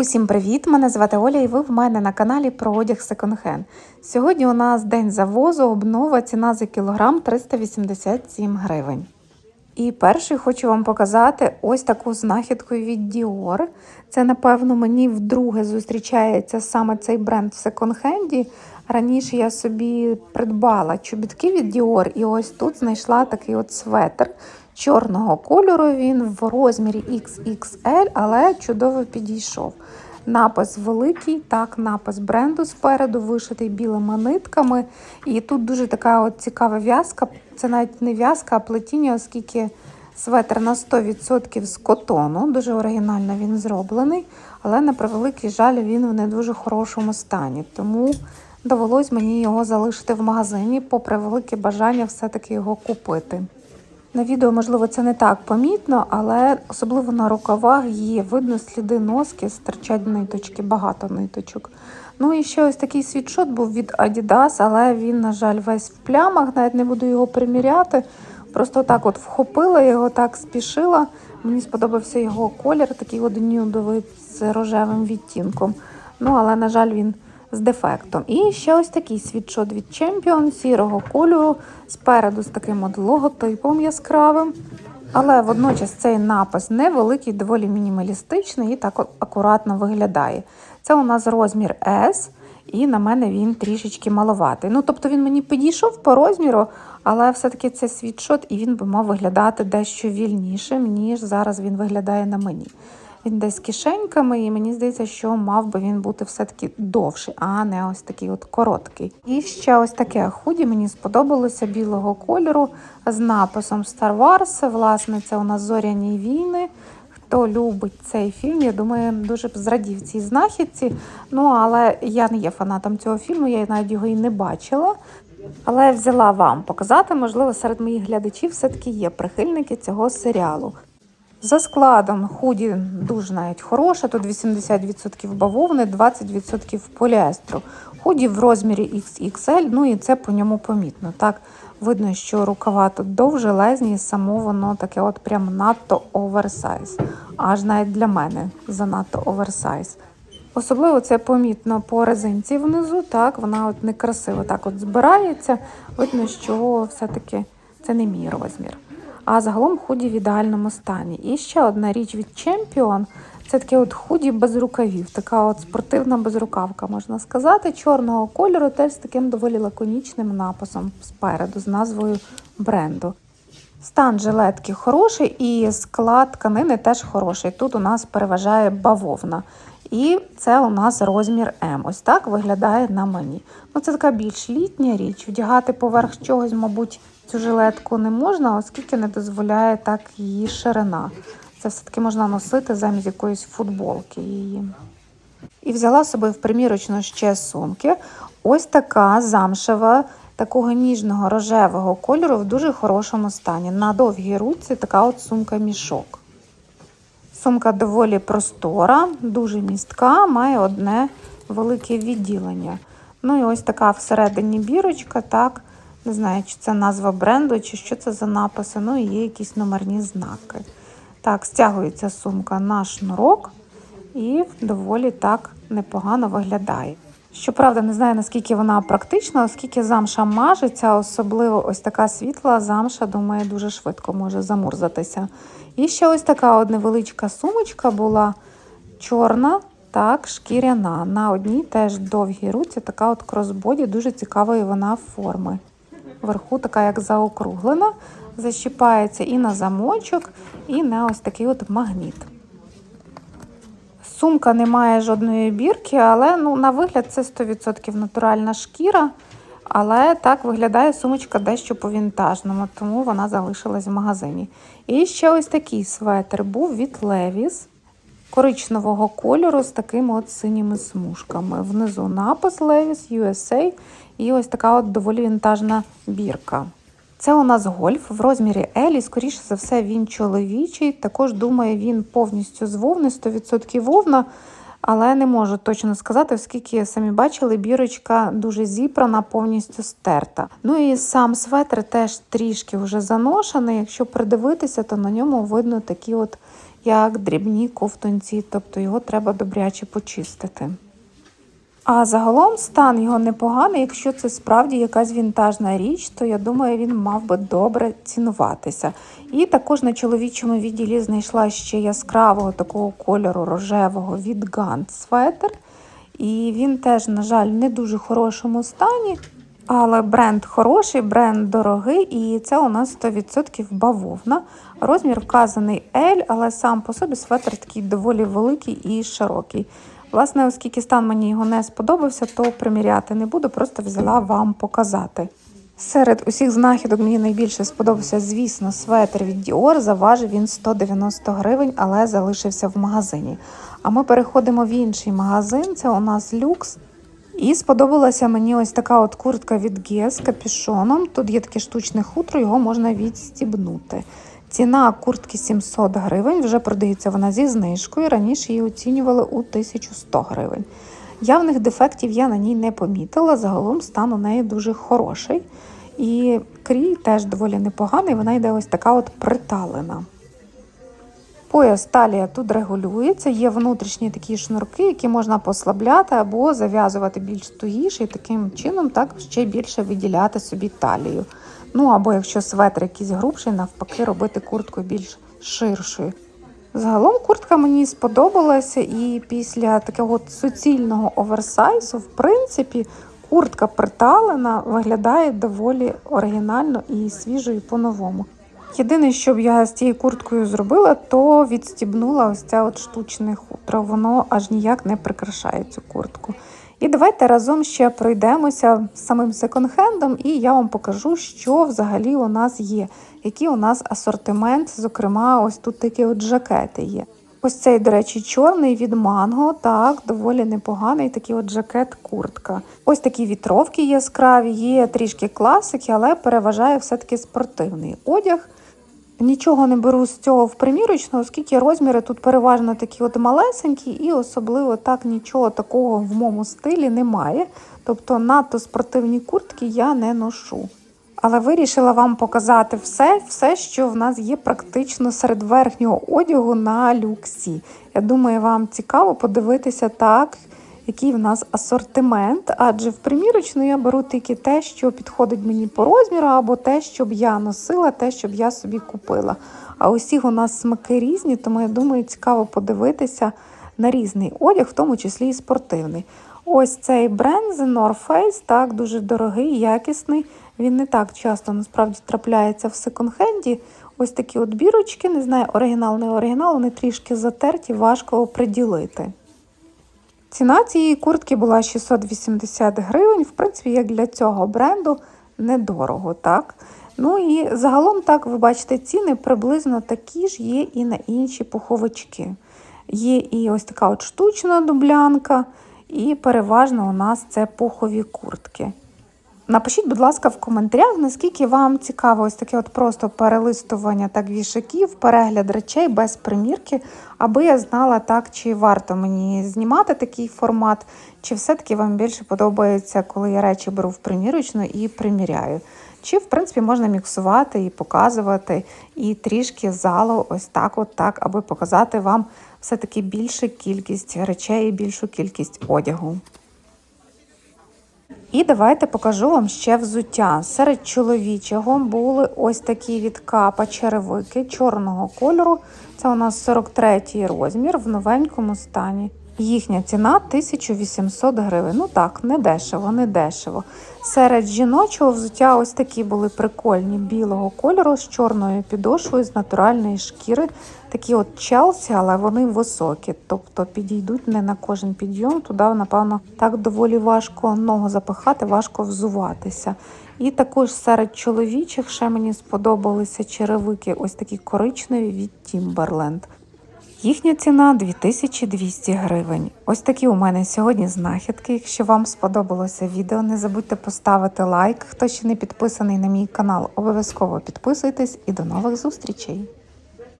Усім привіт! Мене звати Оля, і ви в мене на каналі про одяг секонд-хенд. Сьогодні у нас день завозу, обнова, ціна за кілограм 387 гривень. І перший хочу вам показати ось таку знахідку від Dior. Це, напевно, мені вдруге зустрічається саме цей бренд в секонд-хенді. Раніше я собі придбала чобітки від Dior, і ось тут знайшла такий от светр чорного кольору. Він в розмірі XXL, але чудово підійшов. Напис великий, так, напис бренду спереду, вишитий білими нитками. І тут дуже така от цікава в'язка. Це навіть не в'язка, а плетіння, оскільки светр на 100% з котону. Дуже оригінально він зроблений, але на превеликий жаль, він в не дуже хорошому стані. Тому довелось мені його залишити в магазині, попри велике бажання все-таки його купити. На відео, можливо, це не так помітно, але особливо на рукавах є видно сліди носки, стирчать ниточки, багато ниточок. Ну і ще ось такий світшот був від Adidas, але він, на жаль, весь в плямах, навіть не буду його приміряти. Просто так от вхопила його, так спішила. Мені сподобався його колір, такий от нюдовий з рожевим відтінком. Ну, але, на жаль, він з дефектом. І ще ось такий світшот від Champion сірого кольору, спереду з таким от логотипом яскравим. Але водночас цей напис невеликий, доволі мінімалістичний і так акуратно виглядає. Це у нас розмір S, і на мене він трішечки маловатий. Ну, тобто він мені підійшов по розміру, але все-таки це світшот, і він би мав виглядати дещо вільнішим, ніж зараз він виглядає на мені. Він десь кишеньками, і мені здається, що мав би він бути все-таки довший, а не ось такий от короткий. І ще ось таке худі мені сподобалося білого кольору з написом Star Wars. Власне, це у нас зоряні війни. Хто любить цей фільм, я думаю, дуже б зрадів цій знахідці. Ну, але я не є фанатом цього фільму, я навіть його і не бачила. Але взяла вам показати, можливо, серед моїх глядачів все-таки є прихильники цього серіалу. За складом худі дуже навіть хороша, тут 80% бавовни, 20% поліестру. Худі в розмірі XXL, ну і це по ньому помітно. Так, видно, що рукава тут довжелезні, само воно таке от прям надто оверсайз. Аж навіть для мене занадто оверсайз. Особливо це помітно по резинці внизу, так, вона от некрасиво так от збирається. Видно, що все-таки це не мій розмір. А загалом худі в ідеальному стані. І ще одна річ від Champion це таке от худі без рукавів, така от спортивна безрукавка, можна сказати, чорного кольору, теж з таким доволі лаконічним написом спереду, з назвою бренду. Стан жилетки хороший і склад тканини теж хороший. Тут у нас переважає бавовна. І це у нас розмір М. Ось так виглядає на мені. Ну, Це така більш літня річ. Вдягати поверх чогось, мабуть, цю жилетку не можна, оскільки не дозволяє так її ширина. Це все-таки можна носити замість якоїсь футболки її. І взяла з собою в примірочну ще сумки. Ось така замшева, такого ніжного рожевого кольору в дуже хорошому стані. На довгій руці така от сумка-мішок. Сумка доволі простора, дуже містка, має одне велике відділення. Ну і ось така всередині бірочка, так, не знаю, чи це назва бренду, чи що це за написи, ну і є якісь номерні знаки. Так, стягується сумка на шнурок і доволі так непогано виглядає. Щоправда, не знаю, наскільки вона практична, оскільки замша мажеться, особливо ось така світла замша, думаю, дуже швидко може замурзатися. І ще ось така от невеличка сумочка була чорна, так, шкіряна. На одній теж довгій руці, така от кросбоді, дуже цікавої вона форми. Вверху така, як заокруглена, защіпається і на замочок, і на ось такий от магніт. Сумка не має жодної бірки, але ну, на вигляд це 100% натуральна шкіра. Але так виглядає сумочка дещо по-вінтажному, тому вона залишилась в магазині. І ще ось такий светр був від Levi's коричневого кольору з такими от синіми смужками. Внизу напис Levi's USA і ось така от доволі вінтажна бірка. Це у нас гольф в розмірі L, і, скоріше за все, він чоловічий. Також, думаю, він повністю з вовни, 100% вовна, але не можу точно сказати, оскільки самі бачили, бірочка дуже зіпрана, повністю стерта. Ну і сам светр теж трішки вже заношений. Якщо придивитися, то на ньому видно такі от як дрібні ковтунці, тобто його треба добряче почистити. А загалом стан його непоганий. Якщо це справді якась вінтажна річ, то я думаю, він мав би добре цінуватися. І також на чоловічому відділі знайшла ще яскравого такого кольору рожевого від Gant светр. І він теж, на жаль, не дуже хорошому стані. Але бренд хороший, бренд дорогий, і це у нас 100% бавовна. Розмір вказаний L, але сам по собі светр такий доволі великий і широкий. Власне, оскільки стан мені його не сподобався, то приміряти не буду, просто взяла вам показати. Серед усіх знахідок мені найбільше сподобався, звісно, светр від Dior. Заважив він 190 гривень, але залишився в магазині. А ми переходимо в інший магазин. Це у нас люкс. І сподобалася мені ось така от куртка від Guess з капюшоном. Тут є таке штучне хутро, його можна відстібнути. Ціна куртки 700 гривень, вже продається вона зі знижкою. Раніше її оцінювали у 1100 гривень. Явних дефектів я на ній не помітила. Загалом стан у неї дуже хороший. І крій теж доволі непоганий, вона йде ось така от приталена. Пояс талія тут регулюється, є внутрішні такі шнурки, які можна послабляти або зав'язувати більш тугіше і таким чином так ще більше виділяти собі талію. Ну або якщо светр якийсь грубший, навпаки, робити куртку більш ширшою. Загалом куртка мені сподобалася, і після такого суцільного оверсайзу, в принципі, куртка приталена виглядає доволі оригінально і свіжою по-новому. Єдине, що б я з цією курткою зробила, то відстібнула ось це от штучне хутро. Воно аж ніяк не прикрашає цю куртку. І давайте разом ще пройдемося самим секонд-хендом, і я вам покажу, що взагалі у нас є, який у нас асортимент, зокрема, ось тут такі от жакети є. Ось цей, до речі, чорний від манго, так, доволі непоганий такий от жакет-куртка. Ось такі вітровки яскраві, є трішки класики, але переважає все-таки спортивний одяг. Нічого не беру з цього в примірочну, оскільки розміри тут переважно такі от малесенькі, і особливо так нічого такого в моєму стилі немає. Тобто надто спортивні куртки я не ношу. Але вирішила вам показати все, все, що в нас є практично серед верхнього одягу на люксі. Я думаю, вам цікаво подивитися так, який в нас асортимент, адже в примірочну я беру тільки те, що підходить мені по розміру, або те, щоб я носила, те, щоб я собі купила. А усіх у нас смаки різні, тому я думаю, цікаво подивитися на різний одяг, в тому числі і спортивний. Ось цей бренд The North Face, так, дуже дорогий, якісний. Він не так часто насправді трапляється в секонд-хенді. Ось такі от бірочки, не знаю, оригінал, не оригінал, вони трішки затерті, важко оприділити. Ціна цієї куртки була 680 гривень. В принципі, як для цього бренду недорого, так? Ну і загалом, так, ви бачите, ціни приблизно такі ж є і на інші пуховички. Є і ось така от штучна дублянка, і переважно у нас це пухові куртки. Напишіть, будь ласка, в коментарях, наскільки вам цікаво ось таке от просто перелистування так вішаків, перегляд речей без примірки, аби я знала так, чи варто мені знімати такий формат, чи все-таки вам більше подобається, коли я речі беру в примірочну і приміряю. Чи, в принципі, можна міксувати і показувати, і трішки залу ось так, от так, аби показати вам все-таки більшу кількість речей і більшу кількість одягу. І давайте покажу вам ще взуття. Серед чоловічого були ось такі від капа черевики чорного кольору. Це у нас 43 розмір в новенькому стані. Їхня ціна 1800 гривень. Ну так, не дешево, не дешево. Серед жіночого взуття ось такі були прикольні білого кольору з чорною підошвою з натуральної шкіри. Такі от челсі, але вони високі, тобто підійдуть не на кожен підйом. Туди, напевно, так доволі важко ногу запихати, важко взуватися. І також серед чоловічих ще мені сподобалися черевики, ось такі коричневі від Timberland. Їхня ціна 2200 гривень. Ось такі у мене сьогодні знахідки. Якщо вам сподобалося відео, не забудьте поставити лайк. Хто ще не підписаний на мій канал, обов'язково підписуйтесь і до нових зустрічей!